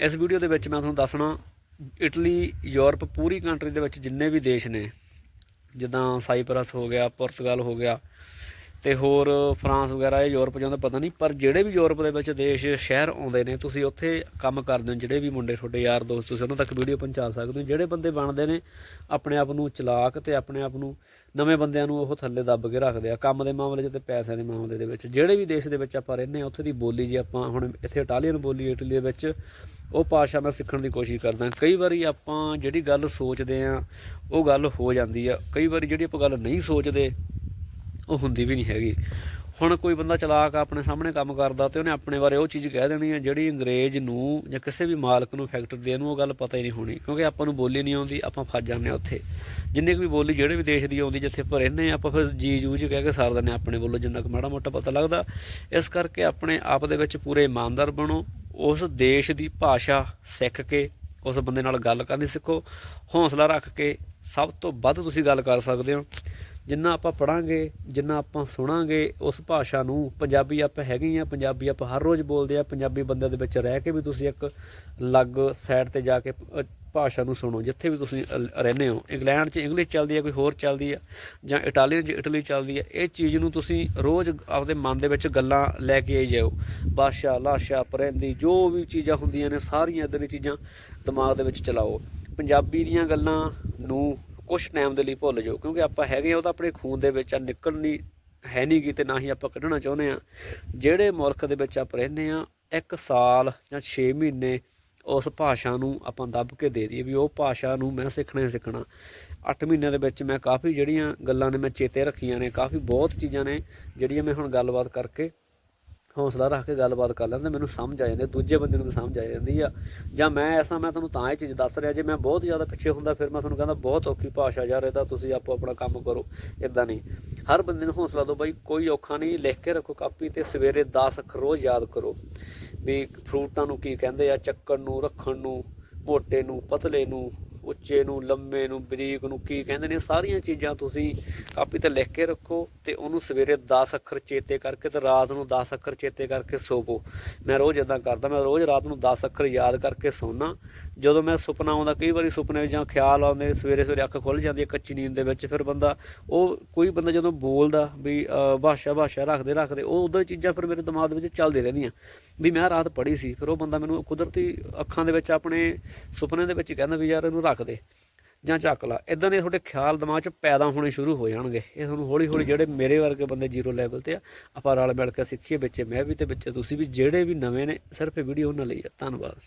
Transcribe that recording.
ਇਸ ਵੀਡੀਓ ਦੇ ਵਿੱਚ ਮੈਂ ਤੁਹਾਨੂੰ ਦੱਸਣਾ, ਇਟਲੀ, ਯੂਰਪ ਪੂਰੀ ਕੰਟਰੀ ਦੇ ਵਿੱਚ ਜਿੰਨੇ ਵੀ ਦੇਸ਼ ਨੇ, ਜਿੱਦਾਂ ਸਾਈਪਰਸ ਹੋ ਗਿਆ, ਪੁਰਤਗਾਲ ਹੋ ਗਿਆ ਤੇ ਹੋਰ ਫਰਾਂਸ ਵਗੈਰਾ ਇਹ ਯੂਰਪ ਜਾਂਦਾ ਪਤਾ ਨਹੀਂ, ਪਰ ਜਿਹੜੇ ਵੀ ਯੂਰਪ ਦੇ ਵਿੱਚ ਦੇਸ਼, ਸ਼ਹਿਰ ਆਉਂਦੇ ਨੇ, ਤੁਸੀਂ ਉੱਥੇ ਕੰਮ ਕਰਦੇ ਹੋ, ਜਿਹੜੇ ਵੀ ਮੁੰਡੇ ਤੁਹਾਡੇ ਯਾਰ ਦੋਸਤ ਤੁਸੀਂ ਉਹਨਾਂ ਤੱਕ ਵੀਡੀਓ ਪਹੁੰਚਾ ਸਕਦੇ ਹੋ, ਜਿਹੜੇ ਬੰਦੇ ਬਣਦੇ ਨੇ, ਆਪਣੇ ਆਪ ਨੂੰ ਚਲਾਕ ਤੇ ਆਪਣੇ ਆਪ ਨੂੰ ਨਵੇਂ ਬੰਦਿਆਂ ਨੂੰ ਉਹ ਥੱਲੇ ਦੱਬ ਕੇ ਰੱਖਦੇ ਆ, ਕੰਮ ਦੇ ਮਾਮਲੇ 'ਚ ਤੇ ਪੈਸਿਆਂ ਦੇ ਮਾਮਲੇ ਦੇ ਵਿੱਚ। ਜਿਹੜੇ ਵੀ ਦੇਸ਼ ਦੇ ਵਿੱਚ ਆਪਾਂ ਰਹਿੰਦੇ ਆ ਉੱਥੇ ਦੀ ਬੋਲੀ ਜੇ ਆਪਾਂ ਹੁਣ ਇੱਥੇ ਇਟਾਲੀਅਨ ਬੋਲੀ, ਇਟਲੀ ਦੇ ਵਿੱਚ ਉਹ ਭਾਸ਼ਾ ਮੈਂ ਸਿੱਖਣ ਦੀ ਕੋਸ਼ਿਸ਼ ਕਰਦਾ ਕਈ ਵਾਰੀ ਆਪਾਂ ਜਿਹੜੀ ਗੱਲ ਸੋਚਦੇ ਆ ਉਹ ਗੱਲ ਹੋ ਜਾਂਦੀ ਆ। ਕਈ ਵਾਰੀ ਜਿਹੜੀ ਆਪਾਂ ਗੱਲ ਨਹੀਂ ਸੋਚਦੇ ਉਹ ਹੁੰਦੀ ਵੀ ਨਹੀਂ ਹੈਗੀ। ਹੁਣ ਕੋਈ ਬੰਦਾ ਚਲਾਕ ਆ ਆਪਣੇ ਸਾਹਮਣੇ ਕੰਮ ਕਰਦਾ ਤੇ ਉਹਨੇ ਆਪਣੇ ਬਾਰੇ ਉਹ ਚੀਜ਼ ਕਹਿ ਦੇਣੀ ਹੈ ਜਿਹੜੀ ਅੰਗਰੇਜ਼ ਨੂੰ ਜਾਂ ਕਿਸੇ ਵੀ ਮਾਲਕ ਨੂੰ ਫੈਕਟਰੀ ਦੇ ਨੂੰ ਉਹ ਗੱਲ ਪਤਾ ਹੀ ਨਹੀਂ ਹੋਣੀ। ਕਿਉਂਕਿ ਆਪਾਂ ਨੂੰ ਬੋਲੀ ਨਹੀਂ ਆਉਂਦੀ, ਆਪਾਂ ਫਸ ਜਾਂਦੇ ਹਾਂ ਉੱਥੇ। ਜਿੰਨੇ ਕੁ ਵੀ ਬੋਲੀ ਜਿਹੜੇ ਵੀ ਦੇਸ਼ ਦੀ ਆਉਂਦੀ, ਜਿੱਥੇ ਆਪਾਂ ਰਹਿੰਦੇ ਆਪਾਂ ਫਿਰ ਜੀ ਜੂ ਚ ਕਹਿ ਕੇ ਸਾਰ ਦਿੰਦੇ ਹਾਂ ਆਪਣੇ ਵੱਲੋਂ, ਜਿੰਨਾ ਕੁ ਮਾੜਾ ਮੋਟਾ ਪਤਾ ਲੱਗਦਾ। ਇਸ ਕਰਕੇ ਆਪਣੇ ਆਪ ਦੇ ਵਿੱਚ ਪੂਰੇ ਇਮਾਨਦਾਰ ਬਣੋ। ਉਸ ਦੇਸ਼ ਦੀ ਭਾਸ਼ਾ ਸਿੱਖ ਕੇ, ਉਸ ਬੰਦੇ ਨਾਲ ਗੱਲ ਕਰਨੀ ਸਿੱਖੋ। ਹੌਸਲਾ ਰੱਖ ਕੇ ਸਭ ਤੋਂ ਵੱਧ ਤੁਸੀਂ ਗੱਲ ਕਰ ਸਕਦੇ ਹੋ। ਜਿੰਨਾ ਆਪਾਂ ਪੜਾਂਗੇ, ਜਿੰਨਾ ਆਪਾਂ ਸੁਣਾਂਗੇ, ਉਸ ਭਾਸ਼ਾ ਨੂੰ ਪੰਜਾਬੀ ਆਪਾਂ ਹੈਗੇ ਹੀ ਆ, ਪੰਜਾਬੀ ਆਪਾਂ ਹਰ ਰੋਜ਼ ਬੋਲਦੇ ਆ, ਪੰਜਾਬੀ ਬੰਦਿਆਂ ਦੇ ਵਿੱਚ ਰਹਿ ਕੇ ਵੀ ਤੁਸੀਂ ਇੱਕ ਅਲੱਗ ਸਾਈਡ ਤੇ ਜਾ ਕੇ ਭਾਸ਼ਾ ਨੂੰ ਸੁਣੋ, ਜਿੱਥੇ ਵੀ ਤੁਸੀਂ ਰਹਿੰਦੇ ਹੋ। ਇੰਗਲੈਂਡ 'ਚ ਇੰਗਲਿਸ਼ ਚੱਲਦੀ ਹੈ ਕੋਈ ਹੋਰ ਚੱਲਦੀ ਹੈ ਜਾਂ ਇਟਾਲੀਅਨ 'ਚ ਇਟਲੀ ਚੱਲਦੀ ਹੈ ਇਹ ਚੀਜ਼ ਨੂੰ ਤੁਸੀਂ ਰੋਜ਼ ਆਪਦੇ ਮਨ ਦੇ ਵਿੱਚ ਗੱਲਾਂ ਲੈ ਕੇ ਆਈ ਜਾਓ। ਬਾਸ਼ਾ ਲਾਸ਼ਾ ਪਰੰਦੀ ਜੋ ਵੀ ਚੀਜ਼ਾਂ ਹੁੰਦੀਆਂ ਨੇ, ਸਾਰੀਆਂ ਇਦਾਂ ਦੀਆਂ ਚੀਜ਼ਾਂ ਦਿਮਾਗ ਦੇ ਵਿੱਚ ਚਲਾਓ। ਪੰਜਾਬੀ ਦੀਆਂ ਗੱਲਾਂ ਨੂੰ ਕੁਝ ਟਾਈਮ ਦੇ ਲਈ ਭੁੱਲ ਜਾਓ, ਕਿਉਂਕਿ ਆਪਾਂ ਹੈਗੇ ਆ ਉਹ ਤਾਂ ਆਪਣੇ ਖੂਨ ਦੇ ਵਿੱਚ ਆ, ਨਿਕਲਣੀ ਹੈ ਨਹੀਂ ਗੀ ਤੇ ਨਾ ਹੀ ਆਪਾਂ ਕੱਢਣਾ ਚਾਹੁੰਦੇ ਆ ਜਿਹੜੇ ਮੁਲਕ ਦੇ ਵਿੱਚ ਆਪ ਰਹਿੰਦੇ ਆ ਇੱਕ ਸਾਲ ਜਾਂ 6 ਮਹੀਨੇ ਉਸ ਭਾਸ਼ਾ ਨੂੰ ਆਪਾਂ ਦੱਬ ਕੇ ਦੇ ਦਈਏ ਵੀ ਉਹ ਭਾਸ਼ਾ ਨੂੰ ਮੈਂ ਸਿੱਖਣਾ ਹੀ ਸਿੱਖਣਾ। 8 ਮਹੀਨਿਆਂ ਦੇ ਵਿੱਚ ਮੈਂ ਕਾਫੀ ਜਿਹੜੀਆਂ ਗੱਲਾਂ ਨੇ ਮੈਂ ਚੇਤੇ ਰੱਖੀਆਂ ਨੇ, ਕਾਫੀ ਬਹੁਤ ਚੀਜ਼ਾਂ ਨੇ ਜਿਹੜੀਆਂ ਮੈਂ ਹੁਣ ਗੱਲਬਾਤ ਕਰਕੇ ਹੌਸਲਾ ਰੱਖ ਕੇ ਗੱਲਬਾਤ ਕਰ ਲੈਂਦੇ, ਮੈਨੂੰ ਸਮਝ ਆ ਜਾਂਦੀ, ਦੂਜੇ ਬੰਦੇ ਨੂੰ ਵੀ ਸਮਝ ਆ ਜਾਂਦੀ ਆ। ਜਾਂ ਮੈਂ ਐਸਾ, ਮੈਂ ਤੁਹਾਨੂੰ ਤਾਂ ਇਹ ਚੀਜ਼ ਦੱਸ ਰਿਹਾ, ਜੇ ਮੈਂ ਬਹੁਤ ਜ਼ਿਆਦਾ ਪਿੱਛੇ ਹੁੰਦਾ, ਫਿਰ ਮੈਂ ਤੁਹਾਨੂੰ ਕਹਿੰਦਾ, ਬਹੁਤ ਔਖੀ ਭਾਸ਼ਾ ਯਾਰ, ਇਹ ਤਾਂ ਤੁਸੀਂ ਆਪੋ ਆਪਣਾ ਕੰਮ ਕਰੋ ਇਦਾਂ ਨਹੀਂ। ਹਰ ਬੰਦੇ ਨੂੰ ਹੌਸਲਾ ਦਿਓ ਬਾਈ, ਕੋਈ ਔਖਾ ਨਹੀਂ, ਲਿਖ ਕੇ ਰੱਖੋ ਕਾਪੀ ਤੇ ਸਵੇਰੇ 10 ਅੱਖਰ ਰੋਜ਼ ਯਾਦ ਕਰੋ ਵੀ ਫਰੂਟਾਂ ਨੂੰ ਕੀ ਕਹਿੰਦੇ ਆ, ਚੱਕਣ ਨੂੰ, ਰੱਖਣ ਨੂੰ, ਮੋਟੇ ਨੂੰ, ਪਤਲੇ ਨੂੰ ਉੱਚੇ ਨੂੰ ਲੰਮੇ ਨੂੰ, ਬਰੀਕ ਨੂੰ, ਕੀ ਕਹਿੰਦੇ ਨੇ, ਸਾਰੀਆਂ ਚੀਜ਼ਾਂ ਤੁਸੀਂ ਕਾਪੀ ਤੇ ਲਿਖ ਕੇ ਰੱਖੋ ਤੇ ਉਹਨੂੰ ਸਵੇਰੇ 10 ਅੱਖਰ ਚੇਤੇ ਕਰਕੇ ਤੇ ਰਾਤ ਨੂੰ 10 ਅੱਖਰ ਚੇਤੇ ਕਰਕੇ ਸੋਵੋ। ਮੈਂ ਰੋਜ਼ ਇਦਾਂ ਕਰਦਾ, ਮੈਂ ਰੋਜ਼ ਰਾਤ ਨੂੰ 10 ਅੱਖਰ ਯਾਦ ਕਰਕੇ ਸੌਣਾ ਜਦੋਂ ਮੈਂ ਸੁਪਨਾ ਆਉਂਦਾ, ਕਈ ਵਾਰੀ ਸੁਪਨੇ ਵਿੱਚ ਜਾਂ ਖਿਆਲ ਆਉਂਦੇ, ਸਵੇਰੇ ਸਵੇਰੇ ਅੱਖ ਖੁੱਲ ਜਾਂਦੀ ਹੈ ਕੱਚੀ ਨੀਂਦ ਦੇ ਵਿੱਚ, ਫਿਰ ਬੰਦਾ ਉਹ ਕੋਈ ਬੰਦਾ ਜਦੋਂ ਬੋਲਦਾ ਵੀ ਭਾਸ਼ਾ ਭਾਸ਼ਾ ਰੱਖਦੇ ਰੱਖਦੇ, ਉਹ ਉਦੋਂ ਚੀਜ਼ਾਂ ਫਿਰ ਮੇਰੇ ਦਿਮਾਗ ਦੇ ਵਿੱਚ ਚੱਲਦੀ ਰਹਿੰਦੀਆਂ। ਵੀ ਮੈਂ ਰਾਤ ਪੜ੍ਹੀ ਸੀ, ਫਿਰ ਉਹ ਬੰਦਾ ਮੈਨੂੰ ਕੁਦਰਤੀ ਅੱਖਾਂ ਦੇ ਵਿੱਚ ਆਪਣੇ ਸੁਪਨੇ ਦੇ ਵਿੱਚ ਕਹਿੰਦਾ ਵੀ ਯਾਰ ਇਹਨੂੰ ਰੱਖ ਦੇ ਜਾਂ ਚੱਕ ਲਾ। ਇਦਾਂ ਦੇ ਤੁਹਾਡੇ ਖਿਆਲ ਦਿਮਾਗ 'ਚ ਪੈਦਾ ਹੋਣੇ ਸ਼ੁਰੂ ਹੋ ਜਾਣਗੇ। ਇਹ ਤੁਹਾਨੂੰ ਹੌਲੀ ਹੌਲੀ ਜਿਹੜੇ ਮੇਰੇ ਵਰਗੇ ਬੰਦੇ ਜ਼ੀਰੋ ਲੈਵਲ ਤੇ ਆ, ਆਪਾਂ ਰਲ ਮਿਲ ਕੇ ਸਿੱਖੀਏ ਬੱਚੇ ਮੈਂ ਵੀ ਤੇ ਬੱਚੇ ਤੁਸੀਂ ਵੀ ਜਿਹੜੇ ਵੀ ਨਵੇਂ ਨੇ, ਸਿਰਫ ਵੀਡੀਓ ਉਹਨਾਂ ਲਈ ਆ। ਧੰਨਵਾਦ।